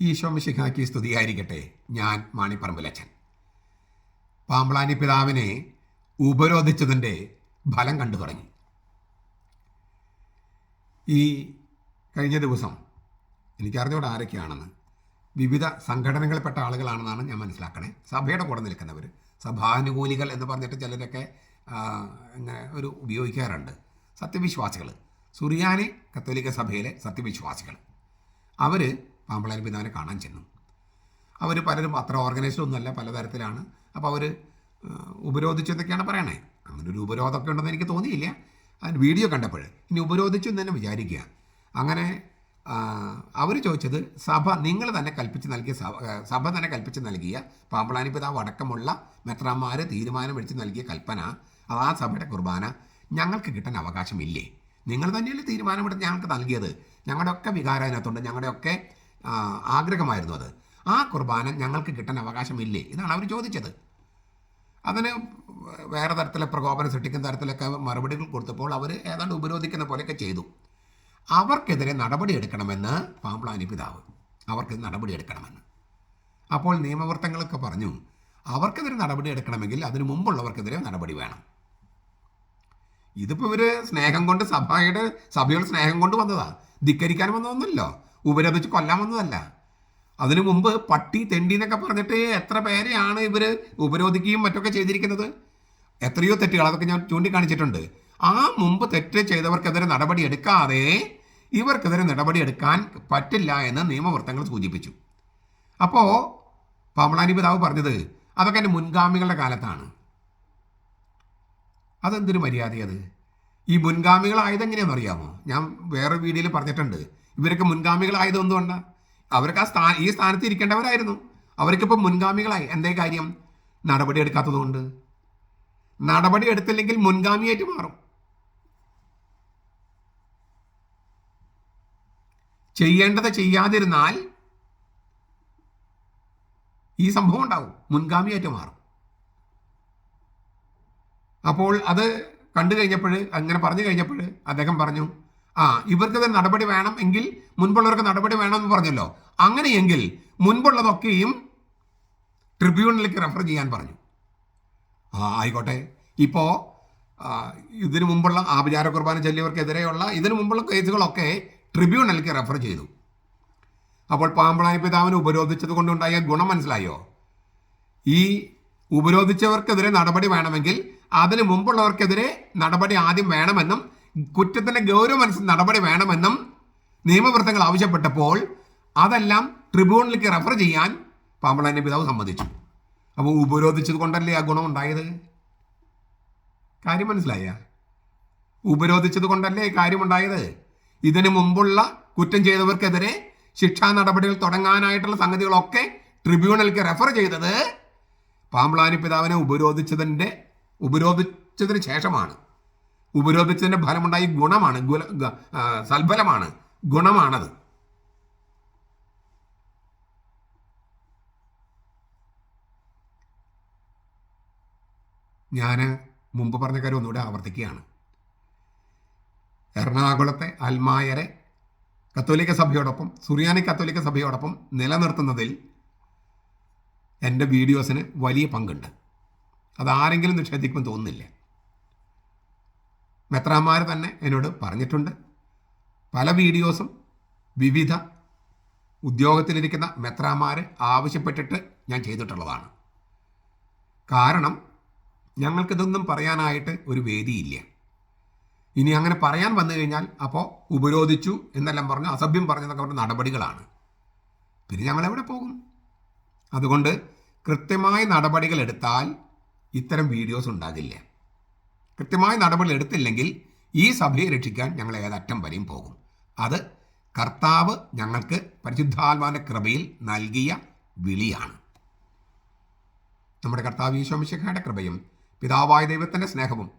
ഈശോ മിശിഹാക്കി സ്തുതിയായിരിക്കട്ടെ ഞാൻ മാണിപ്പറമ്പിലച്ചൻ പാമ്പളാനി പിതാവിനെ ഉപരോധിച്ചതിന്റെ ഫലം കണ്ടു തുടങ്ങി. ഈ കഴിഞ്ഞ ദിവസം എനിക്കറിഞ്ഞൂടെ ആരൊക്കെയാണെന്ന്. വിവിധ സംഘടനകളിൽപ്പെട്ട ആളുകളാണെന്നാണ് ഞാൻ മനസ്സിലാക്കണേ. സഭയുടെ കൂടെ നിൽക്കുന്നവർ സഭാനുകൂലികൾ എന്ന് പറഞ്ഞിട്ട് ചിലരൊക്കെ ഇങ്ങനെ ഒരു ഉപയോഗിക്കാറുണ്ട്. സത്യവിശ്വാസികൾ സുറിയാനി കത്തോലിക്ക സഭയിലെ സത്യവിശ്വാസികൾ അവർ പാമ്പളാനി പിതാവിനെ കാണാൻ ചെന്നു. അവർ പലരും അത്ര ഓർഗനൈസ്ഡ് പലതരത്തിലാണ്. അപ്പോൾ അവർ ഉപരോധിച്ചെന്നൊക്കെയാണ് പറയണേ. അങ്ങനെ ഒരു ഉപരോധമൊക്കെ ഉണ്ടെന്ന് എനിക്ക് തോന്നിയില്ല. അതിന് വീഡിയോ കണ്ടപ്പോൾ ഇനി ഉപരോധിച്ചു എന്ന് തന്നെ വിചാരിക്കുക. അങ്ങനെ അവർ ചോദിച്ചത് സഭ നിങ്ങൾ തന്നെ കൽപ്പിച്ച് നൽകിയ സഭ സഭ തന്നെ കൽപ്പിച്ച് നൽകിയ പാമ്പളാനി പിതാവ് അടക്കമുള്ള മെത്രാന്മാർ തീരുമാനമെടുത്ത് നൽകിയ കൽപ്പന അത് ആ സഭയുടെ കുർബാന ഞങ്ങൾക്ക് കിട്ടാൻ അവകാശമില്ലേ? നിങ്ങൾ തന്നെയല്ലേ തീരുമാനമെടുത്ത് ഞങ്ങൾക്ക് നൽകിയത്? ഞങ്ങളുടെയൊക്കെ വികാരം അതിനകത്തുണ്ട്. ഞങ്ങളുടെയൊക്കെ ആഗ്രഹമായിരുന്നു അത്. ആ കുർബാന ഞങ്ങൾക്ക് കിട്ടാൻ അവകാശമില്ലേ? ഇതാണ് അവർ ചോദിച്ചത്. അതിന് വേറെ തരത്തിലെ പ്രകോപനം സൃഷ്ടിക്കുന്ന തരത്തിലൊക്കെ മറുപടികൾ കൊടുത്തപ്പോൾ അവർ ഏതാണ്ട് ഉപരോധിക്കുന്ന പോലെയൊക്കെ ചെയ്തു. അവർക്കെതിരെ നടപടി എടുക്കണമെന്ന് പാമ്പ്ലാനി പിതാവ്. അവർക്ക് നടപടി എടുക്കണമെന്ന്. അപ്പോൾ നിയമവൃത്തങ്ങളൊക്കെ പറഞ്ഞു അവർക്കെതിരെ നടപടി എടുക്കണമെങ്കിൽ അതിനു മുമ്പുള്ളവർക്കെതിരെ നടപടി വേണം. ഇതിപ്പോൾ ഇവർ സ്നേഹം കൊണ്ട് സഭയുടെ സഭയുടെ സ്നേഹം കൊണ്ട് വന്നതാണ് ധിക്കരിക്കാൻ വന്നതൊന്നുമല്ലോ. ഉപരോധിച്ച് കൊല്ലാൻ വന്നതല്ല. അതിനു മുമ്പ് പട്ടി തെണ്ടി എന്നൊക്കെ പറഞ്ഞിട്ട് എത്ര പേരെയാണ് ഇവർ ഉപരോധിക്കുകയും മറ്റൊക്കെ ചെയ്തിരിക്കുന്നത്? എത്രയോ തെറ്റുകൾ അതൊക്കെ ഞാൻ ചൂണ്ടിക്കാണിച്ചിട്ടുണ്ട്. ആ മുമ്പ് തെറ്റ് ചെയ്തവർക്കെതിരെ നടപടി എടുക്കാതെ ഇവർക്കെതിരെ നടപടി എടുക്കാൻ പറ്റില്ല എന്ന് നിയമവൃത്തങ്ങൾ സൂചിപ്പിച്ചു. അപ്പോൾ പമളാനി പിതാവ് പറഞ്ഞത് അതൊക്കെ എന്റെ മുൻഗാമികളുടെ കാലത്താണ്. അതെന്തൊരു മര്യാദയത് ഈ മുൻഗാമികളായത് എങ്ങനെയാണെന്ന് അറിയാമോ ഞാൻ വേറെ വീഡിയോയിൽ പറഞ്ഞിട്ടുണ്ട്. ഇവരൊക്കെ മുൻഗാമികളായത് എന്തുകൊണ്ട്? അവർക്ക് ആ സ്ഥാ ഈ സ്ഥാനത്ത് ഇരിക്കേണ്ടവരായിരുന്നു. അവർക്കിപ്പോൾ മുൻഗാമികളായി. എന്തേ കാര്യം? നടപടി എടുക്കാത്തതുകൊണ്ട് നടപടി എടുത്തില്ലെങ്കിൽ മുൻഗാമിയായിട്ട് മാറും. ചെയ്യേണ്ടത് ചെയ്യാതിരുന്നാൽ ഈ സംഭവം ഉണ്ടാവും. മുൻഗാമിയായിട്ട് മാറും. അപ്പോൾ അത് കണ്ടു കഴിഞ്ഞപ്പോൾ അങ്ങനെ പറഞ്ഞു കഴിഞ്ഞപ്പോൾ അദ്ദേഹം പറഞ്ഞു ആ ഇവർക്കത് നടപടി വേണം എങ്കിൽ മുൻപുള്ളവർക്ക് നടപടി വേണമെന്ന് പറഞ്ഞല്ലോ. അങ്ങനെയെങ്കിൽ മുൻപുള്ളതൊക്കെയും ട്രിബ്യൂണലിലേക്ക് റെഫർ ചെയ്യാൻ പറഞ്ഞു. ആ ആയിക്കോട്ടെ. ഇപ്പോൾ ഇതിനു മുമ്പുള്ള ആഭിചാര കുർബാന ചൊല്ലിയവർക്കെതിരെയുള്ള ഇതിനു മുമ്പുള്ള കേസുകളൊക്കെ ട്രിബ്യൂണലിലേക്ക് റെഫർ ചെയ്തു. അപ്പോൾ പാമ്പളാനി പിതാവിനെ ഉപരോധിച്ചത് കൊണ്ടുണ്ടായ ഗുണം മനസ്സിലായോ? ഈ ഉപരോധിച്ചവർക്കെതിരെ നടപടി വേണമെങ്കിൽ അതിനു മുമ്പുള്ളവർക്കെതിരെ നടപടി ആദ്യം വേണമെന്നും കുറ്റത്തിന്റെ ഗൗരവ മനസ്സിൽ നടപടി വേണമെന്നും നിയമവൃത്തങ്ങൾ ആവശ്യപ്പെട്ടപ്പോൾ അതെല്ലാം ട്രിബ്യൂണലിലേക്ക് റെഫർ ചെയ്യാൻ പാമ്പളന്റെ പിതാവ് സമ്മതിച്ചു. അപ്പോൾ ഉപരോധിച്ചത് കൊണ്ടല്ലേ ആ ഗുണം ഉണ്ടായത്? കാര്യം മനസ്സിലായ? ഉപരോധിച്ചത് കൊണ്ടല്ലേ കാര്യമുണ്ടായത് ഇതിനു മുമ്പുള്ള കുറ്റം ചെയ്തവർക്കെതിരെ ശിക്ഷാ നടപടികൾ തുടങ്ങാനായിട്ടുള്ള സംഗതികളൊക്കെ ട്രിബ്യൂണലിലേക്ക് റെഫർ ചെയ്തത് പാമ്പളാനി പിതാവിനെ ഉപരോധിച്ചതിന്റെ ഉപരോധിച്ചതിന് ശേഷമാണ്. ഉപരോധിച്ചതിന്റെ ഫലമുണ്ടായി ഗുണമാണ് ഗുല സൽഫലമാണ് ഗുണമാണത്. ഞാൻ മുമ്പ് പറഞ്ഞ കാര്യം ഒന്നുകൂടെ ആവർത്തിക്കുകയാണ്. എറണാകുളത്തെ അൽമായരെ കത്തോലിക്ക സഭയോടൊപ്പം സുറിയാനി കത്തോലിക്ക സഭയോടൊപ്പം നിലനിർത്തുന്നതിൽ എന്റെ വീഡിയോസിന് വലിയ പങ്കുണ്ട്. അതാരെങ്കിലും നിഷേധിക്കുമെന്ന് തോന്നുന്നില്ല. മെത്രാന്മാർ തന്നെ എന്നോട് പറഞ്ഞിട്ടുണ്ട്. പല വീഡിയോസും വിവിധ ഉദ്യോഗത്തിലിരിക്കുന്ന മെത്രാമാർ ആവശ്യപ്പെട്ടിട്ട് ഞാൻ ചെയ്തിട്ടുള്ളതാണ്. കാരണം ഞങ്ങൾക്കിതൊന്നും പറയാനായിട്ട് ഒരു വേദിയില്ല. ഇനി അങ്ങനെ പറയാൻ വന്നു കഴിഞ്ഞാൽ അപ്പോൾ ഉപരോധിച്ചു എന്നെല്ലാം പറഞ്ഞു അസഭ്യം പറഞ്ഞതൊക്കെ അവരുടെ നടപടികളാണ്. പിന്നെ ഞങ്ങൾ എവിടെ പോകും? അതുകൊണ്ട് കൃത്യമായ നടപടികൾ എടുത്താൽ ഇത്തരം വീഡിയോസ് ഉണ്ടാകില്ല. കൃത്യമായ നടപടി എടുത്തില്ലെങ്കിൽ ഈ സഭയെ രക്ഷിക്കാൻ ഞങ്ങൾ ഏതറ്റം വരെയും പോകും. അത് കർത്താവ് ഞങ്ങൾക്ക് പരിശുദ്ധാത്മാവിന്റെ കൃപയിൽ നൽകിയ വിളിയാണ്. നമ്മുടെ കർത്താവ് ഈശോമിശിഖയുടെ കൃപയും പിതാവായ ദൈവത്തിന്റെ സ്നേഹവും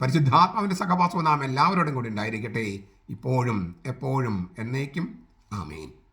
പരിശുദ്ധാത്മാവിന്റെ സഹവാസവും നാം എല്ലാവരോടും കൂടി ഉണ്ടായിരിക്കട്ടെ. ഇപ്പോഴും എപ്പോഴും എന്നേക്കും. ആമേൻ.